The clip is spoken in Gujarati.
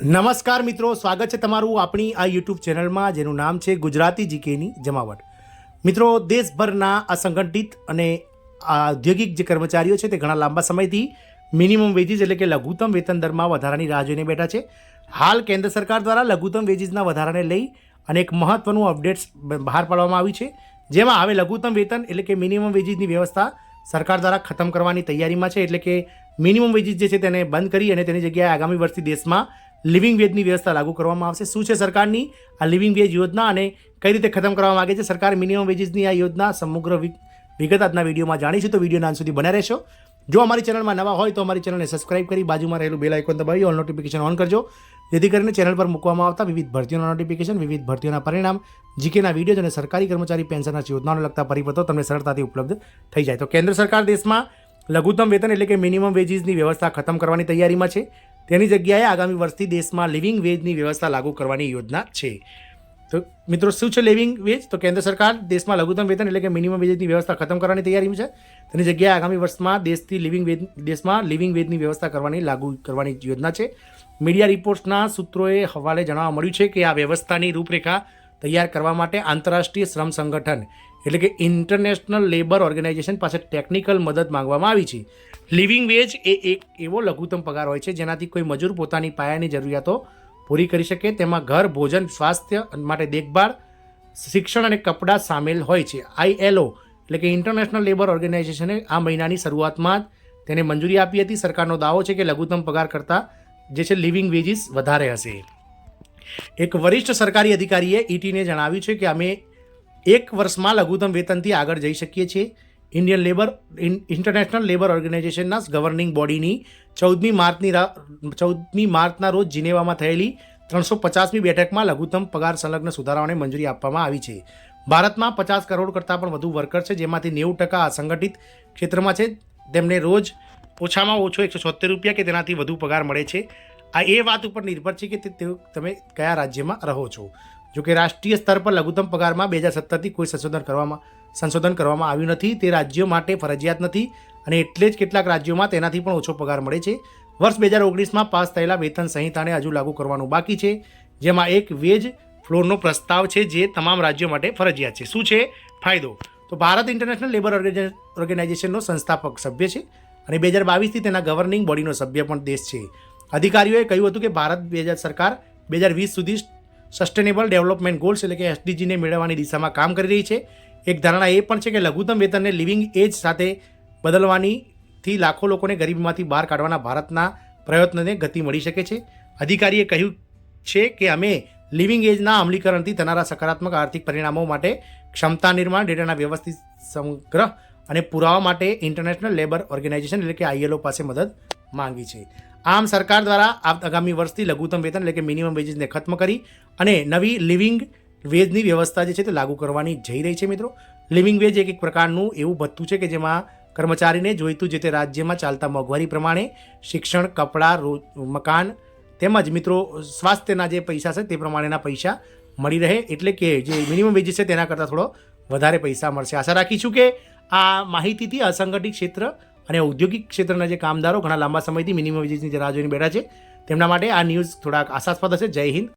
નમસ્કાર મિત્રો, સ્વાગત છે તમારું આપણી આ યુટ્યુબ ચેનલમાં, જેનું નામ છે ગુજરાતી જીકેની જમાવટ. મિત્રો, દેશભરના અસંગઠિત અને ઔદ્યોગિક જે કર્મચારીઓ છે, તે ઘણા લાંબા સમયથી મિનિમમ વેજીસ એટલે કે લઘુત્તમ વેતન દરમાં વધારાની રાહ જોઈને બેઠા છે. હાલ કેન્દ્ર સરકાર દ્વારા લઘુત્તમ વેજીસના વધારાને લઈ અને એક મહત્વનું અપડેટ્સ બહાર પાડવામાં આવ્યું છે. જેમાં હવે લઘુત્તમ વેતન એટલે કે મિનિમમ વેજીસની વ્યવસ્થા સરકાર દ્વારા ખતમ કરવાની તૈયારીમાં છે, એટલે કે મિનિમમ વેજીસ જે છે, તેને બંધ કરી અને તેની જગ્યાએ આગામી વર્ષથી દેશમાં લિવિંગ વેજની વ્યવસ્થા લાગુ કરવામાં આવશે. શું છે સરકારની આ લિવિંગ વેજ યોજના અને કઈ રીતે ખતમ કરવા માંગે છે? સરકાર મિનિમમ વેજીસની આ યોજના સમગ્ર વિગત આજના વિડીયોમાં જાણીશું. તો વિડીયોના અંત સુધી બન્યા રહેશો. જો અમારી ચેનલમાં નવા હોય તો અમારી ચેનલને સબસ્ક્રાઇબ કરી બાજુમાં રહેલું બેલ આઇકોન દબાવી ઓલ નોટિફિકેશન ઓન કરજો. જેથી કરીને ચેનલ પર મૂકવામાં આવતા વિવિધ ભરતીઓના નોટિફિકેશન, વિવિધ ભરતીઓના પરિણામ, જીકેના વીડિયો અને સરકારી કર્મચારી પેન્શનના યોજનાઓને લગતા પરિપત્રો તમને સરળતાથી ઉપલબ્ધ થઈ જાય. તો કેન્દ્ર સરકાર દેશમાં લઘુત્તમ વેતન એટલે કે મિનિમમ વેજીસની વ્યવસ્થા ખતમ કરવાની તૈયારીમાં છે. તેની જગ્યાએ આગામી વર્ષથી દેશમાં લિવિંગ વેજની વ્યવસ્થા લાગુ કરવાની યોજના છે. તો મિત્રો, શું છે લિવિંગ વેજ? તો કેન્દ્ર સરકાર દેશમાં લઘુત્તમ વેતન એટલે કે મિનિમમ વેજની વ્યવસ્થા ખતમ કરવાની તૈયારીમાં છે. તેની જગ્યાએ આગામી વર્ષમાં દેશથી લિવિંગ વેજ, દેશમાં લિવિંગ વેજની વ્યવસ્થા કરવાની લાગુ કરવાની યોજના છે. મીડિયા રિપોર્ટ્સના સૂત્રોએ હવાલે જણાવવા મળ્યું છે કે આ વ્યવસ્થાની રૂપરેખા તૈયાર કરવા માટે આંતરરાષ્ટ્રીય શ્રમ સંગઠન એટલે કે ઇન્ટરનેશનલ લેબર ઓર્ગેનાઇઝેશન પાસે ટેકનિકલ મદદ માંગવામાં આવી છે. લિવિંગ વેજ એ એક એવો લઘુત્તમ પગાર હોય છે, જેનાથી કોઈ મજૂર પોતાની પાયાની જરૂરિયાતો પૂરી કરી શકે. તેમાં ઘર, ભોજન, સ્વાસ્થ્ય માટે દેખભાળ, શિક્ષણ અને કપડાં સામેલ હોય છે. આઈએલઓ એટલે કે ઇન્ટરનેશનલ લેબર ઓર્ગેનાઇઝેશને આ મહિનાની શરૂઆતમાં જ તેને મંજૂરી આપી હતી. સરકારનો દાવો છે કે લઘુત્તમ પગાર કરતાં જે છે લિવિંગ વેજીસ વધારે હશે. એક વરિષ્ઠ સરકારી અધિકારીએ ઈટીને જણાવ્યું છે કે અમે એક વર્ષમાં લઘુત્તમ વેતનથી આગળ જઈ શકીએ છીએ. ઇન્ડિયન લેબર ઇન્ટરનેશનલ લેબર ઓર્ગેનાઇઝેશનના ગવર્નિંગ બોડીની ચૌદમી માર્ચની ચૌદમી માર્ચના રોજ જીનેવામાં થયેલી ત્રણસો પચાસમી બેઠકમાં લઘુત્તમ પગાર સંલગ્ન સુધારાઓને મંજૂરી આપવામાં આવી છે. ભારતમાં પચાસ કરોડ કરતાં પણ વધુ વર્કર છે, જેમાંથી નેવું ટકા અસંગઠિત ક્ષેત્રમાં છે. તેમને રોજ ઓછામાં ઓછો એકસો છોતેર રૂપિયા કે તેનાથી વધુ પગાર મળે છે. આ એ વાત ઉપર નિર્ભર છે કે તે- તમે કયા રાજ્યમાં રહો છો. જો કે રાષ્ટ્રીય સ્તર પર લઘુત્તમ પગારમાં બે હજાર સત્તરથી કોઈ સંશોધન કરવામાં સંશોધન કરવામાં આવ્યું નથી, તે રાજ્યો માટે ફરજિયાત નથી અને એટલે જ કેટલાક રાજ્યોમાં તેનાથી પણ ઓછો પગાર મળે છે. વર્ષ બે હજાર ઓગણીસમાં પાસ થયેલા વેતન સંહિતાને હજુ લાગુ કરવાનું બાકી છે, જેમાં એક વેજ ફ્લોરનો પ્રસ્તાવ છે જે તમામ રાજ્યો માટે ફરજિયાત છે. શું છે? ફાયદો. તો ભારત ઇન્ટરનેશનલ લેબર ઓર્ગેનાઇઝેશનનો સંસ્થાપક સભ્ય છે અને બે હજાર બાવીસથી તેના ગવર્નિંગ બોડીનો સભ્ય પણ દેશ છે. અધિકારીઓએ કહ્યું હતું કે ભારત બે હજાર સરકાર બે હજાર વીસ સુધી સસ્ટેનેબલ ડેવલપમેન્ટ ગોલ્સ એટલે કે એસડીજીને મેળવવાની દિશામાં કામ કરી રહી છે. એક ધારણા એ પણ છે કે લઘુત્તમ વેતનને લિવિંગ એજ સાથે બદલવાનીથી લાખો લોકોને ગરીબીમાંથી બહાર કાઢવાના ભારતના પ્રયત્નને ગતિ મળી શકે છે. અધિકારીએ કહ્યું છે કે અમે લિવિંગ એજના અમલીકરણથી થનારા સકારાત્મક આર્થિક પરિણામો માટે ક્ષમતા નિર્માણ, ડેટાના વ્યવસ્થિત સંગ્રહ અને પુરાવા માટે ઇન્ટરનેશનલ લેબર ઓર્ગેનાઇઝેશન એટલે કે આઈએલઓ પાસે મદદ માંગી છે. આમ સરકાર દ્વારા આગામી વર્ષથી લઘુત્તમ વેતન એટલે કે મિનિમમ વેજીસને ખત્મ કરી અને નવી લિવિંગ વેજની વ્યવસ્થા જે છે તે લાગુ કરવાની જઈ રહી છે મિત્રો. લિવિંગ વેજ એક એક પ્રકારનું એવું ભથ્થું છે કે જેમાં કર્મચારીને જોઈતું જે તે રાજ્યમાં ચાલતા મોંઘવારી પ્રમાણે શિક્ષણ, કપડાં, રો, મકાન તેમજ મિત્રો સ્વાસ્થ્યના જે પૈસા છે તે પ્રમાણેના પૈસા મળી રહે. એટલે કે જે મિનિમમ વેજીસ છે તેના કરતાં થોડો વધારે પૈસા મળશે. આશા રાખી છું કે આ માહિતીથી અસંગઠિત ક્ષેત્ર અને ઔદ્યોગિક ક્ષેત્રના જે કામદારો ઘણા લાંબા સમયથી મિનિમમ વેજીસની જે રાહ જોઈને બેઠા છે. તેમના માટે આ ન્યૂઝ થોડાક આશાસ્પદ હશે. જય હિન્દ.